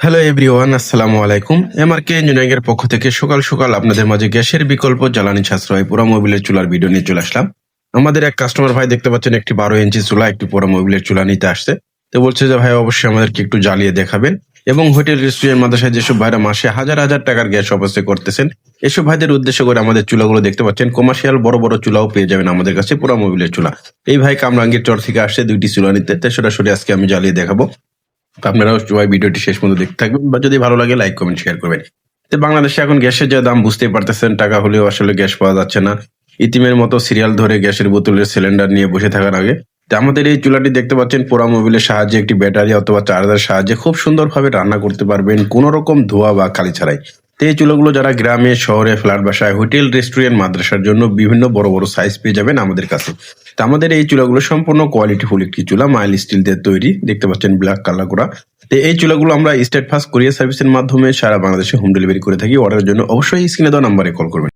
Hello everyone আসসালামু আলাইকুম। এমআরকে engineering এর পক্ষ থেকে সকাল সকাল আপনাদের মাঝে গ্যাসের বিকল্প জ্বালানি সাশ্রয় পুরো মোবিলের চুলার ভিডিও নিয়ে চলে আসলাম। আমাদের এক কাস্টমার ভাই দেখতে পাচ্ছেন একটি বারো ইঞ্চি চুলা, একটি পুরো মোবিলের চুলা নিতে আসছে। তো বলছে যে, ভাই, অবশ্যই আমাদেরকে একটু জ্বালিয়ে দেখাবেন। এবং হোটেল রেস্টুরেন্ট মাদ্রাসায় যেসব ভাইরা মাসে হাজার হাজার টাকার গ্যাস অবশ্যই করতেছেন, এসব ভাইদের উদ্দেশ্য করে আমাদের চুলাগুলো দেখতে পাচ্ছেন কমার্শিয়াল বড় বড় চুলাও পেয়ে যাবেন আমাদের কাছে পুরো মোবিলের চুলা। এই ভাই কামরাঙ্গীর চর থেকে আসছে দুইটি চুলা নিতে। সরাসরি আজকে আমি জ্বালিয়ে দেখাবো। আপনারাও সবাই ভিডিওটি শেষ পর্যন্ত দেখতে থাকবেন বা যদি ভালো লাগে লাইক কমেন্ট শেয়ার করবেন। তো বাংলাদেশে এখন গ্যাসের যা দাম বুঝতেই পারতেছেন, টাকা হলেও আসলে গ্যাস পাওয়া যাচ্ছে না। ইতিমের মতো সিরিয়াল ধরে গ্যাসের বোতলের সিলিন্ডার নিয়ে বসে থাকার আগে আমাদের এই চুলাটি দেখতে পাচ্ছেন, পোড়া মোবিলের সাহায্যে একটি ব্যাটারি অথবা চার্জার সাহায্যে খুব সুন্দরভাবে রান্না করতে পারবেন, কোনো রকম ধোয়া বা কালি ছাড়াই। তো এই চুলাগুলো যারা গ্রামে, শহরে, ফ্ল্যাট বাসায়, হোটেল, রেস্টুরেন্ট, মাদ্রাসার জন্য বিভিন্ন বড় বড় সাইজ পেয়ে যাবেন আমাদের কাছে। তো আমাদের এই চুলাগুলো সম্পূর্ণ কোয়ালিটি ফুল একটি চুলা মাইল স্টিল দিয়ে তৈরি। দেখতে পাচ্ছেন ব্ল্যাক কালার করা। তো এই চুলাগুলো আমরা স্টেট ফাস্ট কোরিয়ার সার্ভিসের মাধ্যমে সারা বাংলাদেশে হোম ডেলিভারি করে থাকি। অর্ডারের জন্য অবশ্যই স্ক্রিনে দেওয়া নাম্বারে কল করবেন।